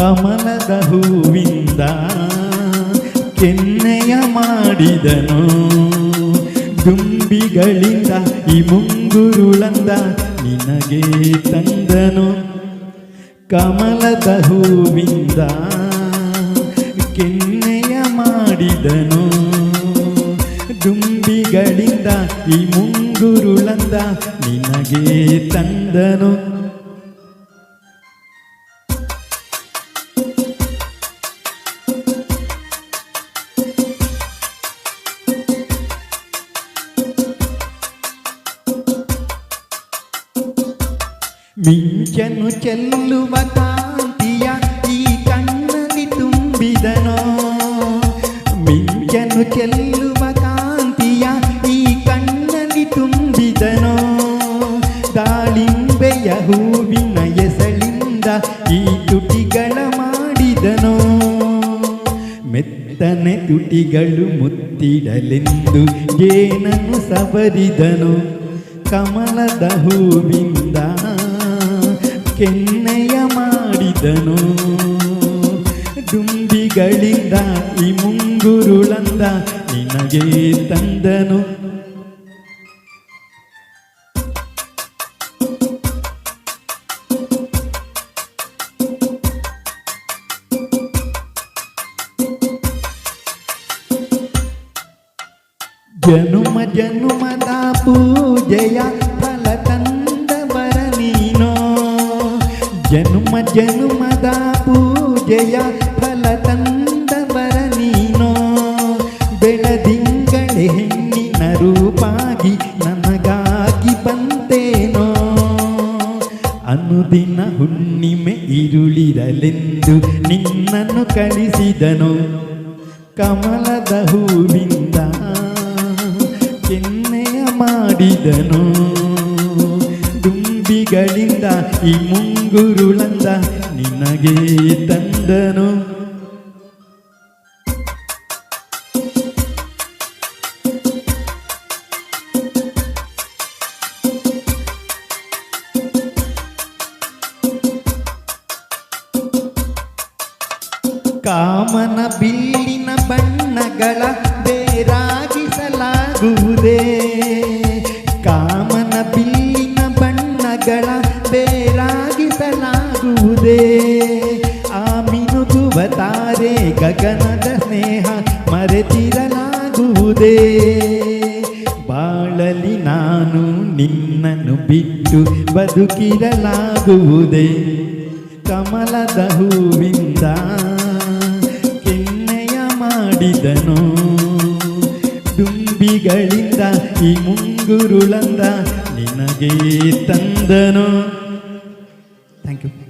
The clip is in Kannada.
ಕಮಲದ ಹೂವಿಂದ ಕೆನ್ನೆಯ ಮಾಡಿದನು. ದುಂಬಿಗಳಿಂದ ಈ ಮುಂಗುರುಳಂದ ನಿನಗೆ ತಂದನು. ಕಮಲದ ಹೂವಿಂದ ಕೆನ್ನೆಯ ಮಾಡಿದನು. ದುಂಬಿಗಳಿಂದ ಈ ಮುಂಗುರುಳಂದ ನಿನಗೆ ತಂದನು. ಮಿಂಚನು ಚೆಲ್ಲುವ ಕಾಂತಿಯ ಈ ಕಣ್ಣಲ್ಲಿ ತುಂಬಿದನೋ? ಮಿಂಚನು ಚೆಲ್ಲುವ ಕಾಂತಿಯ ಈ ಕಣ್ಣಲ್ಲಿ ತುಂಬಿದನೋ? ದಾಳಿಂಬೆಯ ಹೂವಿನ ಎಸಳಿಂದ ಈ ತುಟಿಗಳ ಮಾಡಿದನೋ? ಮೆತ್ತನೆ ತುಟಿಗಳು ಮುತ್ತಿಡಲೆಂದು ಏನನ್ನು ಸವರಿದನು? ಕಮಲದ ಹೂವಿಂದ ಕೆನ್ನೆಯ ಮಾಡಿದನು. ದುಂಬಿಗಳಿಂದ ಈ ಮುಂಗುರುಳಂದ ನಿನಗೆ ತಂದನು. ಜನುಮ ಜನುಮದ ಪೂಜೆಯ ಜನುಮದ ಪೂಜೆಯ ಫಲ ತಂದವರ ನೀನೋ? ಬೆಳದಿಂಗಳೆ ಹೆಣ್ಣಿನ ರೂಪಾಗಿ ನನಗಾಗಿ ಬಂತೇನೋ? ಅನುದಿನ ಹುಣ್ಣಿಮೆ ಇರುಳಿರಲೆಂದು ನಿನ್ನನ್ನು ಕಳಿಸಿದನು. ಕಮಲದ ಹೂವಿಂದ ಕೆನ್ನೆಯ ಮಾಡಿದನು. ದುಂಬಿಗಳಿಂದ ಈ ಮುಂಗುರುಳಂದ ನಿನಗೆ ತಂದನು. ಕಾಮನ ಬಿಲ್ಲಿನ ಬಣ್ಣಗಳ ಬೇರಾಗಿಸಲಾಗುವುದೇ? ಬೇರಾಗಿಸಲಾಗುವುದೇ ಆ ಮಿನುಗುವ ತಾರೆ ಗಗನದ ಸ್ನೇಹ ಮರೆತಿರಲಾಗುವುದೇ? ಬಾಳಲಿ ನಾನು ನಿನ್ನನ್ನು ಬಿಟ್ಟು ಬದುಕಿರಲಾಗುವುದೇ? ಕಮಲದ ಹೂವಿಂದ ಕೆನ್ನೆಯ ಮಾಡಿದನು. ದುಂಬಿಗಳಿಂದ ಈ ಮುಂಗುರುಳಂದ ನಿನಗೆ ತಂದನು. Thank you